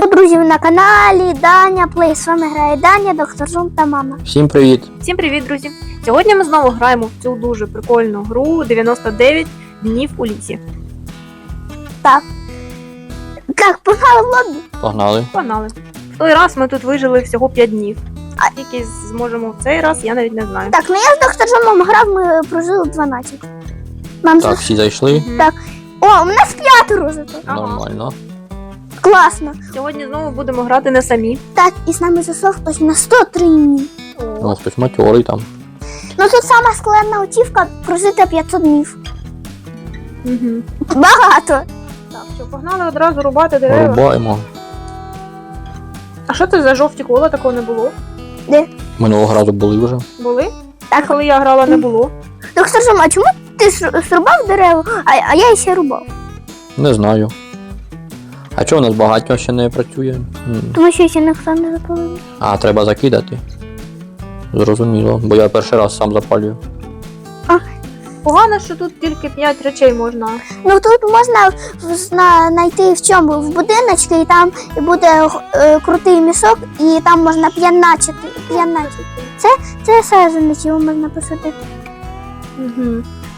Друзі, ви на каналі Даня Плей. З вами грає Даня, доктор Зум та мама. Всім привіт! Всім привіт, друзі! Сьогодні ми знову граємо в цю дуже прикольну гру 99 днів у лісі. Так, погнали в лобі. Погнали. Погнали. В той раз ми тут вижили всього 5 днів. А тільки зможемо в цей раз, я навіть не знаю. Так, ну я з доктор Зумом грав, ми прожили 12. Нам Так, так. всі зайшли. Так. О, у нас п'ятеро зато. Ага. Нормально. Класно. Сьогодні знову будемо грати не самі. Так, і з нами засох хтось на 103 дні. Ну, хтось матьорий там. Ну тут сама складна утівка прожити 500 днів. Угу. Багато. Так, що, погнали одразу рубати дерева. Рубаємо. А що це за жовті кола? Такого не було? Де? Минулого разу були вже. Були? Так, Коли я грала, не було. доктор Зум, а чому ти сру- срубав дерево, а, а я ще рубав? Не знаю. А чого у нас багатько ще не працює? М. Тому що ще ніхто не запалив. А, треба закидати. Зрозуміло, бо я перший раз сам запалюю. Погано, що тут тільки 5 речей можна. Ну тут можна в- зна- знайти в чому в будиночки, і там буде е, крутий мішок, і там можна п'яначити. п'яначити. Це, це саджанців можна посадити. Угу.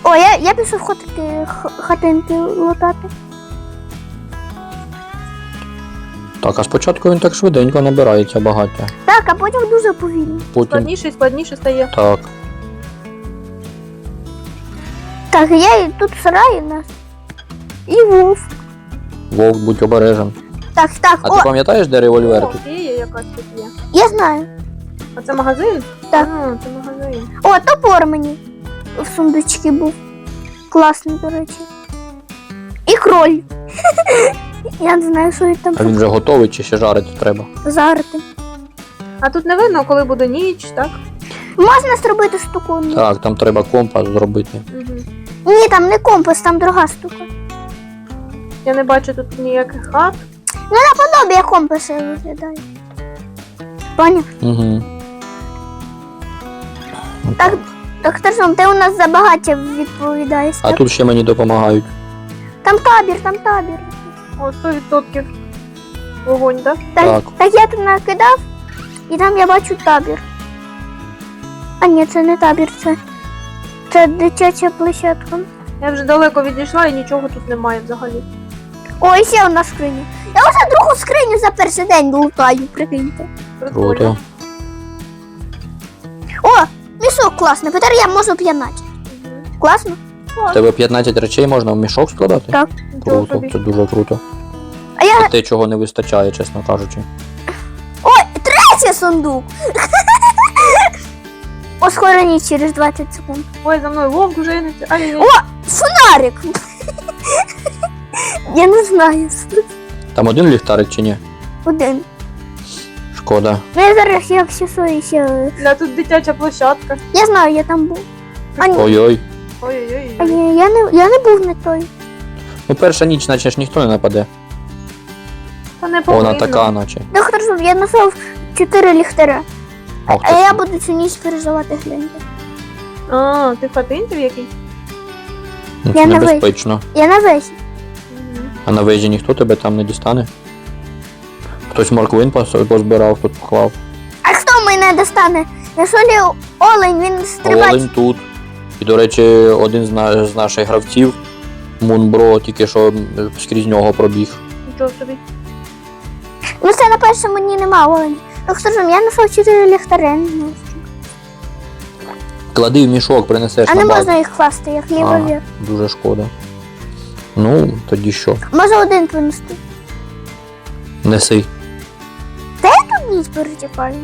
О, я, я пішов хотики, х- хатинки лутати. Так, а спочатку він так швиденько набирається багаття. Так, а потім дуже повільно. Потім. Складніше і складніше стає. Так. Так, я і тут сарай у нас. І вовк. Вовк, будь обережен. Так, так, А о, ти пам'ятаєш, де револьвер О, тут? фея якась тут є. я знаю. А це магазин? Так. А, це магазин. О, топор мені в сундучці був. Класний, до речі. І кроль. Я не знаю, що він там А він вже готовий чи ще жарити треба? жарити. А тут не видно, коли буде ніч, так? Можна зробити штуку? Ні. Так, там треба компас зробити. Угу. Ні, там не компас, там друга штука. Я не бачу тут ніяких хат. Подобія компаса виглядає. Поняв? Угу. Так, доктор Зум, ти у нас за багаття відповідаєш. А так? тут ще мені допомагають. Там табір, там табір. О, 100% вогонь, так? Так, Так. так я тут накидав, і там я бачу табір. А ні, це не табір, це, це дитяча площадка. Я вже далеко відійшла і нічого тут немає взагалі. О, і ще одна скриня. Я вже другу скриню за перший день лутаю, прикиньте. Прикольно. Круто. О, мішок класний, тепер я можу п'янати. Мгм. Класно? У тебе 15 речей можна в мішок складати? Так. Круто, це дуже круто. А я те, чого не вистачає, чесно кажучи. Ой, третій сундук. Ускорені через 20 секунд. Ой, за мною вовк жениться. Ай-яй-яй. О! Фонарик. Я не знаю. Там один ліхтарик чи ні? Один. Шкода. Ну я зараз як ще свої ще. Да, тут дитяча площадка. Я знаю, я там був. Ой-ой. Ой-ой-ой. а ні, я не я не був не той. Ну перша ніч, наче ж ніхто не нападе. Та не повинно. Вона така, наче. Доктор Зуб, я знайшов чотири ліхтаря. Ах, А я ж. буду цю ніч переживати гляньте. А, ти в хатинці в якій? Ну, я на весь. небезпечно. Я на. Мгм. А на вежі ніхто тебе там не дістане. Хтось морквин пос- позбирав, тут поклав. А хто мене достане? На солі олень, він стрибать. Олень тут. І, до речі, один з, на- з наших гравців, Мунбро, тільки що скрізь нього пробіг. Нічого собі. Ну це на першому дні нема оленя. Доктор Зуб, я знайшов чотири ліхтаря. Клади в мішок, принесеш А на не базу. можна їх класти, як А, лівовір. дуже шкода. Ну, тоді що? Може один принести. Неси. Тут ніч перетікає.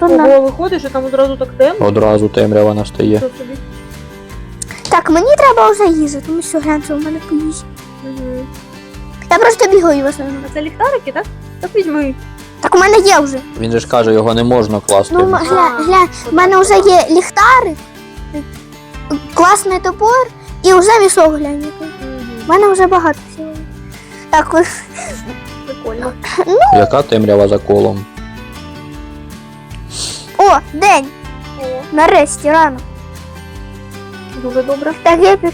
Тут Ого, виходиш, і там одразу так темно. Одразу темрява настає. Нічого собі. Так, мені треба вже їжа, тому що гляньте у мене по їжі. Мгм. Я просто бігаю в основному. А це ліхтарики, так? Так візьми. Так у мене є вже. Він же ж каже, його не можна класти. Ну, в м- гля, гля, в мене вже є ліхтарик, класний топор і вже мішок глянь. який. У мене вже багато всього. Так, ось. Прикольно. Яка темрява за колом? О, день! О, Нарешті рано. Дуже добре. Так, я пі-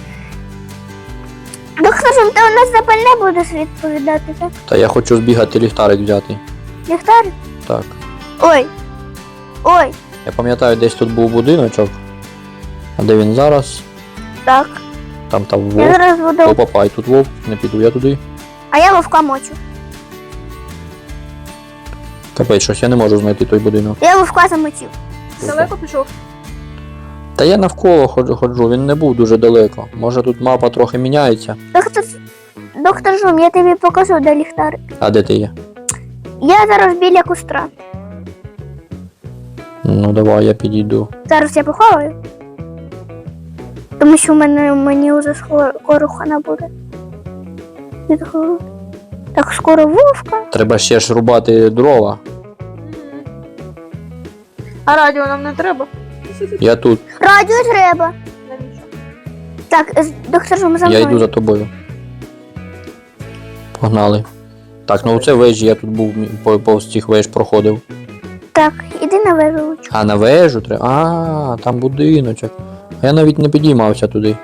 Доктор ти у нас запальне будеш відповідати, так? Та я хочу збігати ліхтарик взяти. Ліхтар? Так. Ой. Ой, Я пам'ятаю, десь тут був будиночок. А де він зараз? так. Там там Я вовк. зараз буду. Опа, пай, тут вовк, не піду я туди. А я вовка мочу. Капець, щось я не можу знайти той будинок. Я вовка замочив. Далеко пішов? Та я навколо ходжу, ходжу, він не був дуже далеко. Може тут мапа трохи міняється. Доктор, доктор Жум, я тобі покажу, де ліхтарик. А де ти є? Я зараз біля кустра. Ну давай, я підійду. Зараз я поховаю. Тому що в мене мені вже скоро, скоро хана буде. Від голоду. Так скоро вовка. Треба ще ж рубати дрова. А радіо нам не треба? Я тут, Радіо треба. Так, е, доктор Жум, за я мною. йду за тобою. Погнали. Так, ну це вежі, я тут був мі- по- повз цих веж проходив. Так, іди на вежу. А на вежу треба. А, там будиночок. А Я навіть не підіймався туди.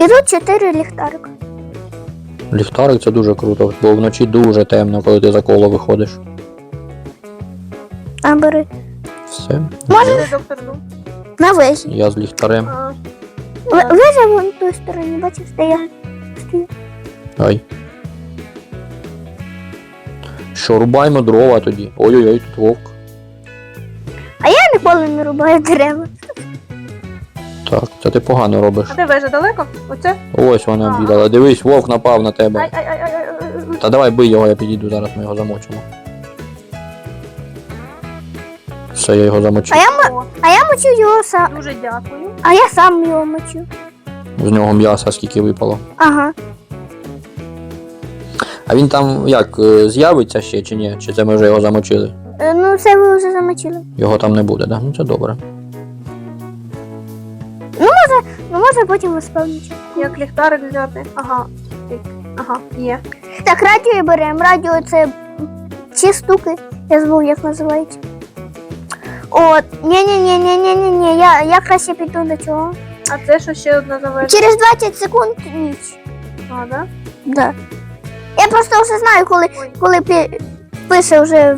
І тут чотири ліхтарика. Ліхтарик це дуже круто, бо вночі дуже темно, коли ти за коло виходиш. А бери. Все. Де доктор Ду? На вежі. Я з ліхтарем. А, вон той стороні, бачиш, де я стою. Ай. Що, рубаємо дрова тоді. Ой-ой-ой, тут вовк. Я ніколи не рубаю дерева. Так, це ти погано робиш. а де вежа далеко? Оце? Ось вона А. обідала. Дивись, вовк напав на Ай, тебе. ай, ай, ай, ай, ай. Та давай бий його, я підійду, зараз ми його замочимо. Все, я його замочив. А я, м- О, а я мочу його сам. Дуже дякую. А я сам його мочу. З нього м'яса скільки випало. Ага. А він там як, е, з'явиться ще чи ні? Чи це ми вже його замочили? Е, Ну, це ви вже замочили. Його там не буде, да? Ну це добре. Ну, може потім виспавнічу. Як ліхтарик взяти? Ага. Тик. Ага, є. Так, радіо беремо. Радіо це ці штуки. Я забув, як називається. От, ні-ні-ні-ні-ні-ні, я, я краще піду до цього. А це що ще одна завежа? Через 20 секунд ніч. А, да? Да. Я просто вже знаю, коли, коли пі- пише вже.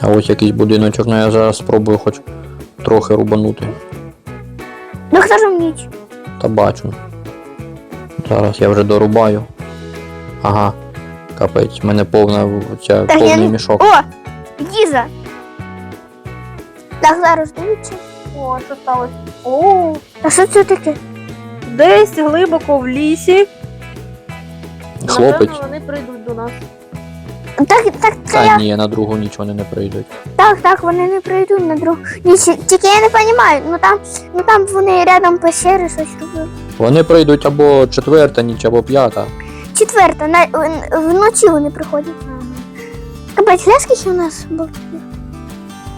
А ось якийсь будиночок, ну я зараз спробую хоч трохи рубанути. Доктором ніч. Та бачу. Зараз я вже дорубаю. Ага. Капець, в мене повна в- ця, Так, повний я... мішок. О! Діза! Так, зараз дивіться. О, що сталося? О, А що це таке? десь глибоко в лісі. Хлопець. Напевно, вони прийдуть до нас. Так, так, це Та я. ні, на другу ніч вони не прийдуть. Так, так, вони не прийдуть на другу ніч. Тільки я не розумію, ну там, ну там вони рядом пещери щось робили. Вони прийдуть або четверта ніч, або п'ята. Четверта, на, вночі вони приходять. Глянь, скільки у нас було?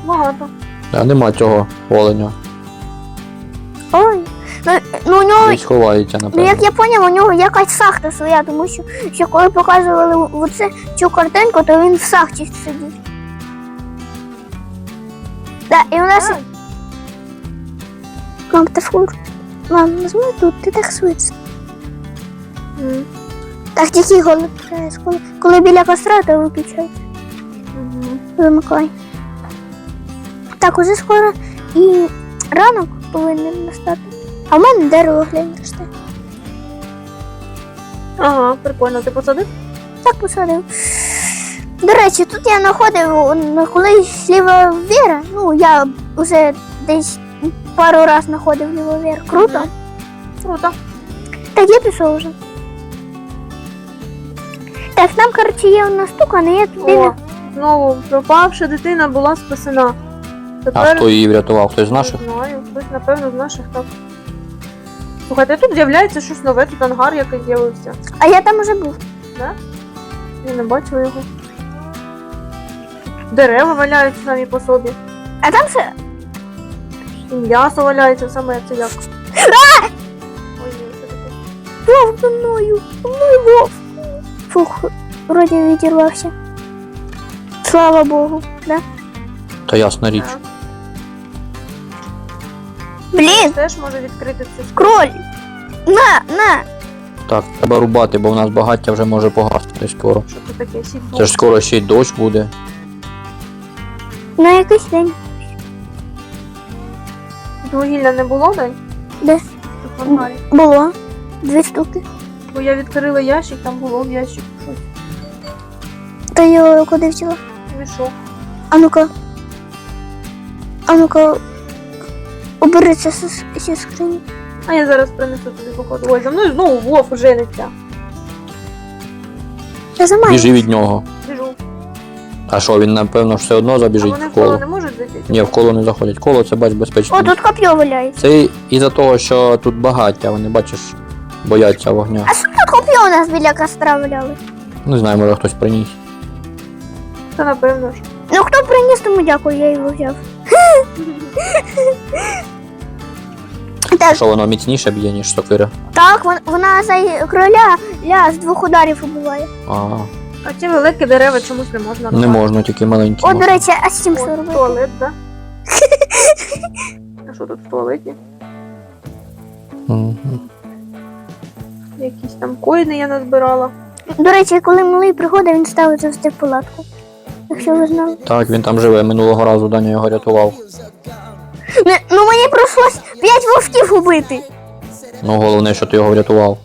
Багато. А нема цього оленя. Ой. Ну, ну у нього, Десь ховається, ну напевно. як я поняв, у нього якась шахта своя, тому що, що коли показували оце, цю картинку, то він в шахті сидів. Да, і у нас. Мам, ти фур. Мам, нажми тут, ти так швидко. Так тільки голод. Коли, коли біля костра, то виключай. Мгм. Вимикай. Так, уже скоро і ранок повинен настати. А в мене дерево глянь росте. Ага, прикольно. Ти посадив? Так посадив. До речі, тут я знаходив ну, колись ліва віра. Ну, я вже десь пару разів знаходив лівовір. Круто. Мгм. Круто. Так я пішов вже. Так, там, коротше, є одна штука, але я туди О, не. Знову пропавша дитина була спасена. А Тепер хто її врятував? Хтось з наших? Не знаю, хтось, напевно, з наших так. Слухайте, тут з'являється щось нове, тут ангар якийсь з'явився. А я там уже був. Я не бачила його. Дерева валяються самі по собі. А там ще. І м'ясо валяється саме це як. Ой, ні, що таке? Вовк за мною! За мною вовк! Фух, вроді відірвався. Слава Богу, да? Та ясна річ. Так. Блін, Теж може відкрити цю кроль! На, на. Так, треба рубати, бо в нас багаття вже може погасти скоро. Що це таке? Сідбо. Це ж скоро ще й дощ буде. На якийсь день. Вугілля не було, дай? Де? Тут в ангарі. Було. Дві штуки. Бо я відкрила ящик, там було в ящику щось. Та його куди взяла? Мішок. А ну-ка. А ну-ка. Убери це зі скрині. А я зараз принесу тобі походу. Ой, за мною знову вовк жениться. Я за мене. Біжи від нього. Біжу. А що, він напевно ж все одно А забіжить вони в в коло коло. не можуть зайти? Ні, в коло не заходять. Коло це бач безпечно. О, тут коп'є валяється. Це із-за того, що тут багаття, вони бачиш, бояться вогня. А що тут коп'є у нас біля костра валяли? Не знаю, може хтось приніс. Та напевно ж. Ну хто приніс, тому дякую, я його взяв. Так, Що воно міцніше б'є, ніж сокира. так, вон- вона за кроля ля з двох ударів убиває. А, А ці великі дерева чомусь не можна не можна, тільки маленькі. О, до можна. речі, а з чим О, що робити? туалет, да? А що тут в туалеті? Мгм. Якісь там коїни я назбирала. До речі, коли малий приходить, він ставить завжди в палатку. Якщо ви знали. Так, він там живе. Минулого разу Даня його рятував. Ну, ну мені прийшлось п'ять вовків убити. Ну, головне, що ти його врятував.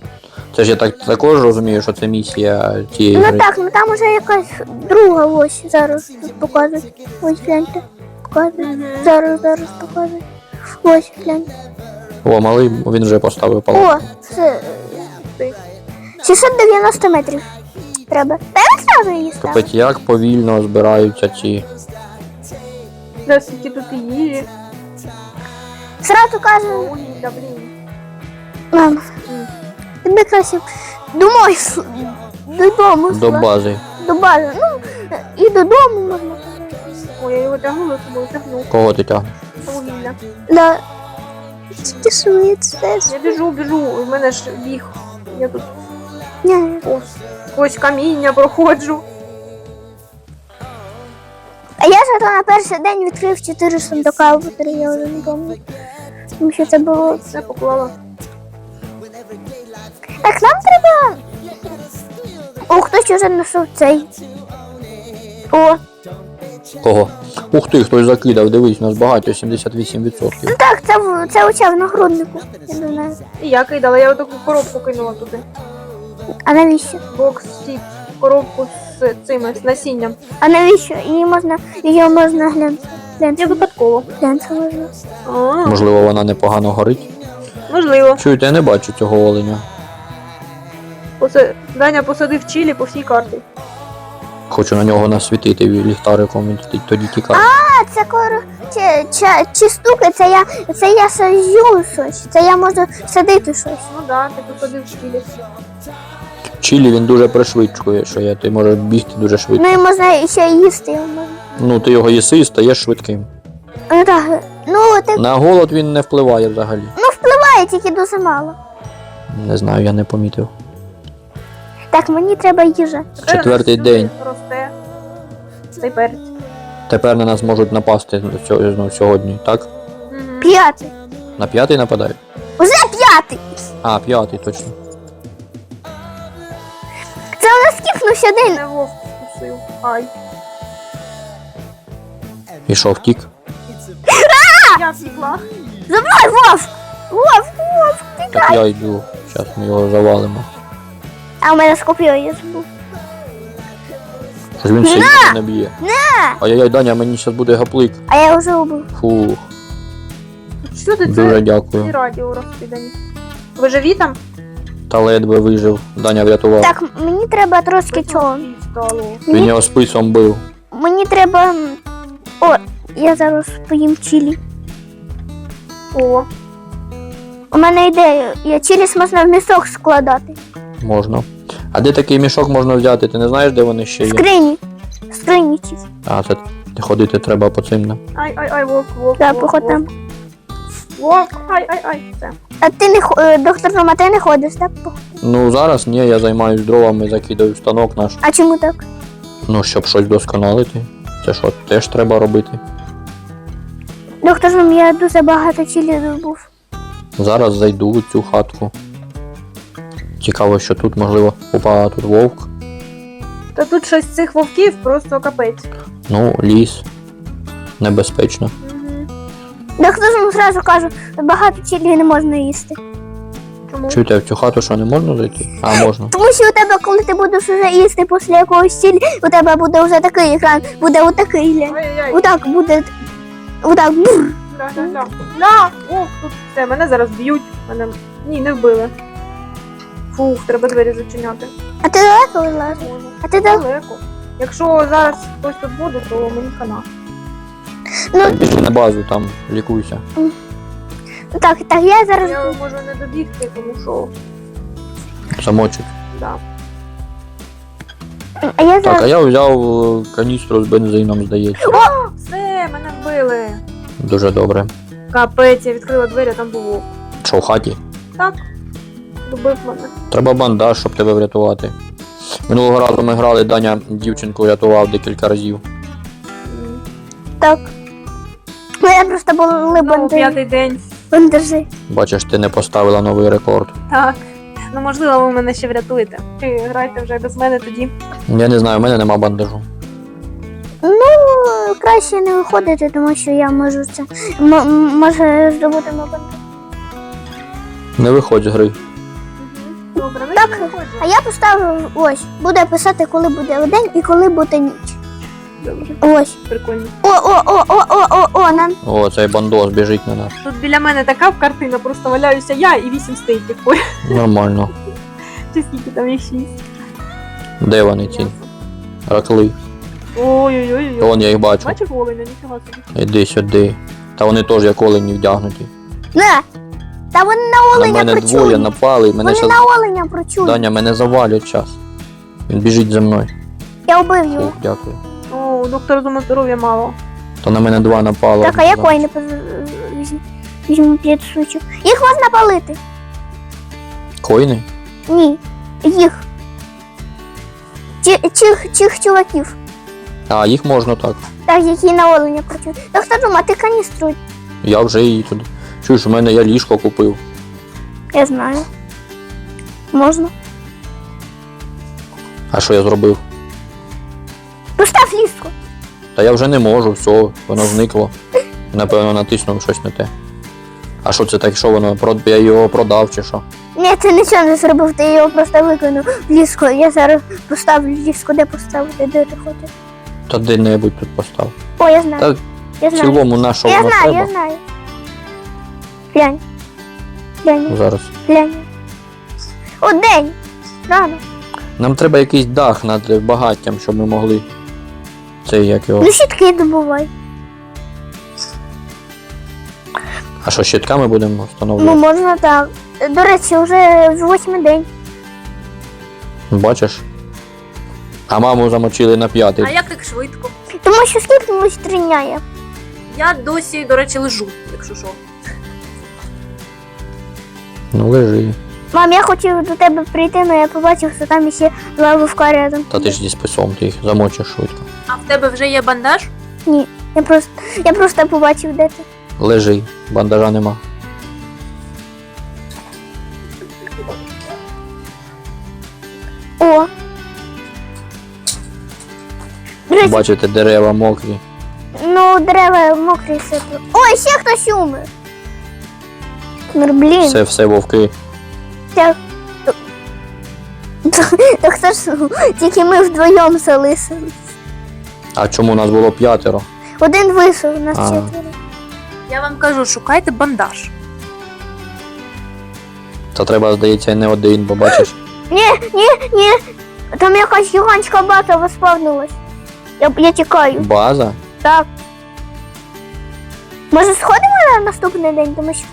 Це ж я так також розумію, що це місія тієї Ну гри. так, ну там уже якась друга ось зараз тут показують. Ось гляньте. Показують. Зараз, зараз показують. Ось гляньте. О, малий, він вже поставив О, це Ти. 690 метрів. Треба. Та я її ставлю. Капець, як повільно збираються ці. Де скільки тут і їжі. Сразу кажу, Вугілля, блін. мама, тобі краще домой додому. До бази. До бази. Ну, і додому можна. Ой, я його тягнула з собою, тягну. Кого ти тягнеш? Вугілля. Да. Тільки. Я біжу, біжу, у мене ж біг. Я тут Ні. ось, ось каміння проходжу. А я зато на перший день відкрив 4 сундука в батареї, я вже не пам'ятаю. Тому що це було. Все поклала. Так, нам треба. О, хтось уже знайшов цей. О, Кого? Ух ти, хтось закидав, дивись, у нас багато, 78%. ну так, це, в- це оця в нагруднику. Я думаю. І я кидала, я отаку коробку кинула туди. А навіщо? Бокс сіт, коробку з цими, з насінням. А навіщо? Її можна, її можна глянути. Я випадково. глянути можна. А, Можливо, вона непогано горить. можливо. Чуєте, я не бачу цього оленя. Оце Даня посадив чилі по всій карті. Хочу на нього насвітити ліхтариком, він тоді- тоді тікає. А, це коро... Чи, чи, чи штуки, це я, це я сажу щось. Це я можу садити щось. Ну да, ти посадив чилі. Чилі він дуже пришвидшує, що я, ти можеш бігти дуже швидко. Ну і можна ще їсти його можна. Ну, ти його їси і стаєш швидким. Ну так, ну ти На голод він не впливає взагалі. ну впливає тільки дуже мало. Не знаю, я не помітив. Так, мені треба їжа. Четвертий день. Росте. Цей перець. Тепер на нас можуть напасти ну, сьогодні, так? П'ятий. На п'ятий нападають? Уже п'ятий. А, п'ятий, точно. Це у скіпнувся день. Не вовк вкусив. Ай. І що, втік? Я втекла. За вовк! Вовк, вовк, Так я йду. Зараз ми його завалимо. А у мене скоп'ю я забув. Щось він сильно не б'є. Ай-яй, Даня, мені зараз буде гаплик. А я вже убив. Фух, Що ти дуже це? І дякую. радіо розкидані. Ви живі там? Та ледве вижив. Даня врятував. Так, мені треба трошки чого. Стало. Він його списом бив. Мені треба. м, О, я зараз поїм чилі. О, У мене ідея. Я чиліс можна в місок складати. Можна. А де такий мішок можна взяти? Ти не знаєш, де вони ще В є? скрині. В скрині чись. А, це ходити треба по цим. да? ай, ай, ай, вовк, вовк. Да, вовк, поход вовк. Вовк, ай, ай, ай. Все. А ти не хо- е, доктор Рома, ти не ходиш, так? Ну зараз ні, я займаюсь дровами, закидаю станок наш. А чому так? Ну, щоб щось вдосконалити. Це що, теж треба робити. Доктор Ром, я дуже багато чилі забув. Зараз зайду в цю хатку. Цікаво, що тут, можливо, опа, тут вовк. Та тут щось з цих вовків просто капець. Ну, ліс. Небезпечно. Угу. Доктор ж вам зразу кажу, багато чилі не можна їсти. Чому? Чуєте, в цю хату що не можна зайти? А, можна. Тому що у тебе, коли ти будеш вже їсти після якогось цілі, у тебе буде вже такий екран, буде отакий глянь. Ой-ой-ой. Отак буде. Отак. бур. Да, да, да. Да! О, тут все, мене зараз б'ють. Мене... Ні, не вбили. Фух, треба двері зачиняти. А ти далеко вилазиш? А ти далеко? Далеко. Якщо зараз хтось тут буде, то мені хана. Ну, біжи на базу, там лікуйся. так, так, я зараз. Я можу не добігти, тому що. Замочить. Да. А я Так, зараз. а я взяв е, каністру з бензином, здається. Все, мене вбили. Дуже добре. Капець, я відкрила двері, а там був вовк. Що в хаті? Так. Добив мене. Треба бандаж, щоб тебе врятувати. Минулого разу ми грали, Даня дівчинку рятував декілька разів. М. Так. Ну, я просто були бандажі. п'ятий день. Бандажі. Бачиш, ти не поставила новий рекорд. Так. Ну можливо, ви мене ще врятуєте. Чи грайте вже без мене тоді. Я не знаю, в мене нема бандажу. Ну, краще не виходити, тому що я можу це. М- може здобути бандаж. Не виходь з гри. Добре, ну Так. я виходжу. А я поставив ось. Буде писати, коли буде день і коли буде ніч. Добре, Ось. прикольно. О, о, о, о, о, о, о, на. О, цей бандос біжить на нас. Тут біля мене така картина, просто валяюся я і вісім стейків. Нормально. чи скільки там їх шість. Де вони ці? Ракли. Ой-ой-ой. Вон я їх бачу. Бачив оленя, ніфіга собі. Іди сюди. Та вони теж як олені вдягнуті. На. Та вони на На оленя мене двоє прочують. напали, і мене Вони щас... на оленя прочують. Даня, мене завалять час. Він біжить за мною. Я вбив його. Дякую. Доктора зума здоров'я мало. То на мене два напало. Так, а я коїни візьму. Візьму п'ять штучок. Їх можна палити? Коїни? Ні. Їх. Цих, цих чуваків. А, їх можна так. Так, які на оленя працюють. Доктор Дума, ти каністру. Я вже її туди. Чуєш, у мене я ліжко купив. Я знаю. Можна. А що я зробив? Постав ліску. Та я вже не можу, все, воно зникло. Напевно, натиснув щось не те. А що це так, що воно? Я його продав чи що? Ні, ти нічого не зробив, ти його просто викинув в ліску. Я зараз поставлю ліску, де поставити, де ти хочеш. Та де-небудь тут постав. О, я знаю. Та я в знаю. цілому на що я знаю, треба? я знаю. Глянь. Глянь, Зараз. глянь. О, день. Рано. Нам треба якийсь дах над багаттям, щоб ми могли. Це як його. Ну щітки добувай. А що, щитками будемо Ну, можна так. До речі, вже восьмий день. Бачиш? А маму замочили на п'ятий. А як так швидко? Тому що скільки ми стріляє. Я досі, до речі, лежу, якщо що. Ну лежи. Мам, я хотів до тебе прийти, але я побачив, що там ще два вовка рядом. Та ти ж зі списом, ти їх замочиш швидко. А в тебе вже є бандаж? Ні, я просто, я просто побачив, де ти. Лежи, бандажа нема. О. Бачите, дерева мокрі. ну дерева мокрі все. тут. Ой, ще хтось умер. Ну, блін. Це все вовки. Так. Так хто ж тільки ми вдвоєм залишились. А чому нас було п'ятеро? Один вийшов, нас А. четверо. Я вам кажу, шукайте бандаж. Та треба, здається, не один, бо бачиш. Ні, ні, ні. Там якась гігантська база виспавнилась. Я, я тікаю. База? Так. Може сходимо на наступний день, тому що.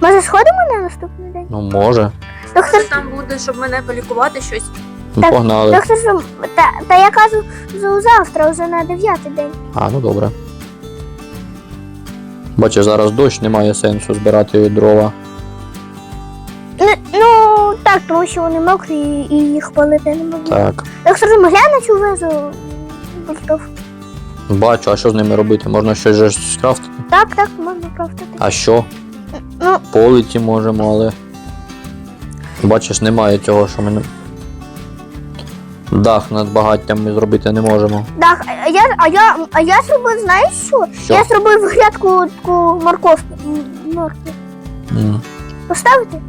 Може сходимо на наступний день? Ну може. Доктор, Там буде, щоб мене полікувати щось. Ну, Так, погнали. доктор, Жум, та, та я кажу, що завтра вже на дев'ятий день. А, ну добре. Бачиш, зараз дощ, немає сенсу збирати дрова. Ну, ну так, тому що вони мокрі і їх палити не можна. Так. Жум, глянь на цю вежу. Бультов. Бачу, а що з ними робити? Можна щось же скрафтити? Так, так, можна крафтити. А що? Ну, Политі можемо, але. Бачиш, немає цього, що ми. Дах над багаттям ми зробити не можемо. Так, а я, а я, а я зробив, знаєш що? Що? Я зробив грядку таку морковку. М, Моркви. М. Поставити?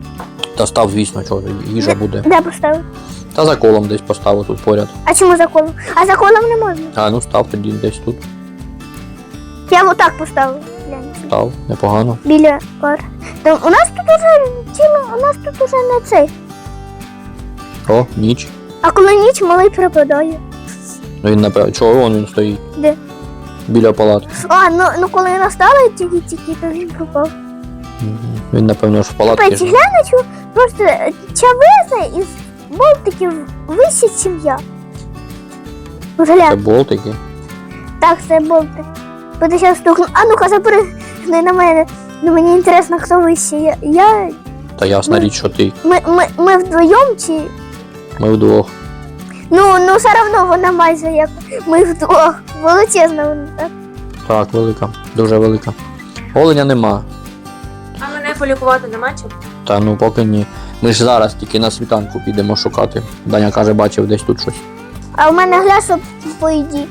Та став, звісно, чого їжа буде. Де поставити? Та за колом десь поставив тут поряд. А чому за колом? А за колом не можна. А ну став тоді десь тут. Я отак поставив. Глянь. Став, непогано. Біля пар. Там у нас тут уже ціло, у нас тут уже не цей. О, ніч. А коли ніч малий пропадає. Ну він напевно. Чого вон він стоїть? Де? Біля палатки. А, ну, ну коли настала тільки тільки, то він пропав. Він, напевно, ж в палатці. Глянь, що просто чавеза із болтиків висить сім'я. Це болтики. так, це болтик. Буде зараз стукну. А ну-ка, запригни на мене. Ну мені інтересно, хто вище. Я, Та ясна річ, що ти. ми, ми, ми вдвоєм чи. Ми вдвох. Ну, ну все одно вона майже як ми вдвох. Величезна вона, так? Так, велика. Дуже велика. Оленя нема. А мене полікувати нема чим? Та ну поки ні. Ми ж зараз тільки на світанку підемо шукати. Даня каже, бачив десь тут щось. А в мене глясо по їді.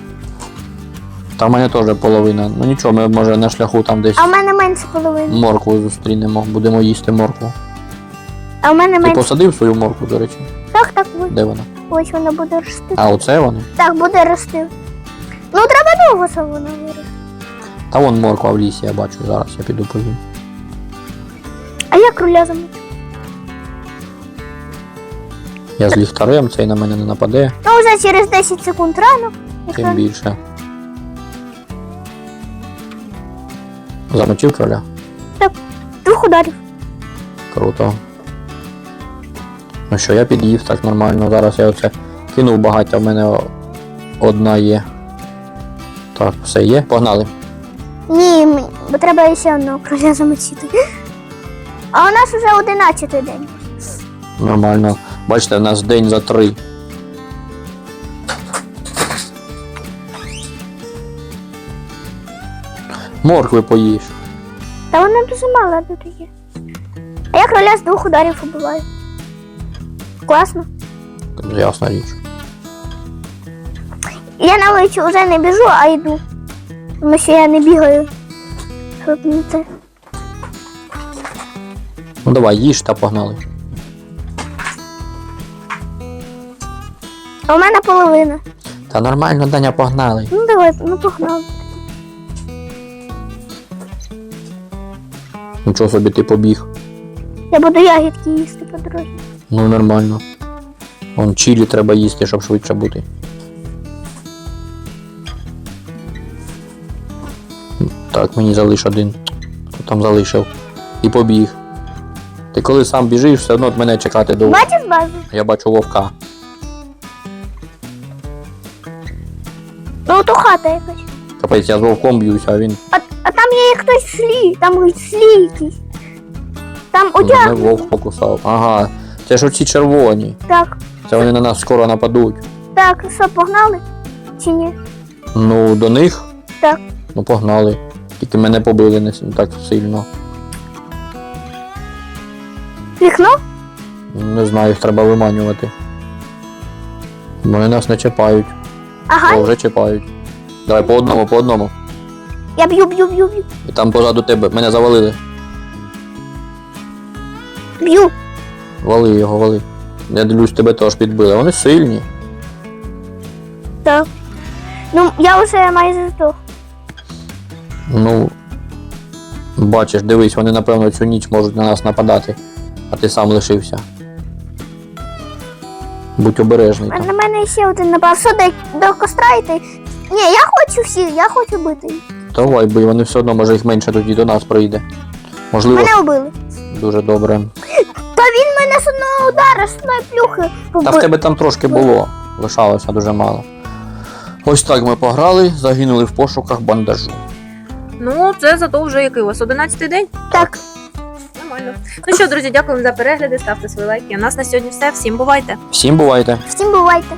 Та в мене теж половина. Ну нічого, ми може на шляху там десь А в мене менше половини. моркву зустрінемо. Будемо їсти моркву. А в мене Ти менше. посадив свою моркву, до речі. Так, так, ось, Де вона? ось вона буде рости. А, оце вони? Так, буде рости. Ну, треба довго, щоб вона виросла. Та вон морква в лісі, я бачу. Зараз я піду поїм. А я кроля замочу. Я з ліхтарем, цей на мене не нападе, Ну, вже через 10 секунд рано. тим Якщо- більше. Замочив кроля? Двох ударів. Круто. Ну що, я під'їв так нормально. Зараз я оце кинув багаття, в мене одна є. Так, все є. Погнали. Ні, бо треба ще одного кроля замочити. А у нас вже 11 день. Нормально. Бачите, в нас день за три. Моркви поїш. Та вона дуже мала тут є. А я кроля з двох ударів убиваю. Класно. Ясна річ. Я на вулицю вже не біжу, а йду. Тому що я не бігаю. Щоб не це. Ну давай, їж та погнали. А у мене половина. Та нормально, Даня, погнали. Ну давай, ну погнали. Нічого собі ти побіг. Я буду ягідки їсти по дорозі. Ну нормально. Вон чилі треба їсти, щоб швидше бути. Так, мені залиш один. Хто там залишив. І побіг. Ти коли сам біжиш, все одно від мене чекати довго. Бачиш базу? Я бачу вовка. Ну то хата якась. Капець, я з вовком б'юся, а він А, а там є хтось слі, там слі якісь. Там мене одяг. вовк покусав. Ага. Це ж оці червоні. Так, Це вони на нас скоро нападуть. так, що, погнали? Чи ні? Ну, до них? Так. Ну погнали. Тільки мене побили не с- так сильно. Вікно? Не знаю, їх треба виманювати. Вони нас не чіпають. Ага, О, вже чіпають. Давай по одному, по одному. я б'ю, б'ю, б'ю, б'ю. І там позаду тебе. Мене завалили. Б'ю. Вали його, вали. Я дивлюсь, тебе теж підбили. Вони сильні. Так. Ну, я вже майже здох. Ну. Бачиш, дивись, вони напевно цю ніч можуть на нас нападати, а ти сам лишився. Будь обережний А там. на мене ще один напав. Що до, до костра йти? Ні, я хочу всіх, я хочу бити. Давай, бий, вони все одно, може їх менше тоді до нас прийде. Можливо, Мене вбили. дуже добре. Та він мене з одного удара, з одної плюхи Та в побив. тебе там трошки було. Лишалося дуже мало. Ось так ми пограли, загинули в пошуках бандажу. Ну, це зато вже який у вас 11 день. Так, Нормально. Ну що, друзі, дякуємо за перегляди. Ставте свої лайки. У нас на сьогодні все. Всім бувайте! Всім бувайте! всім бувайте.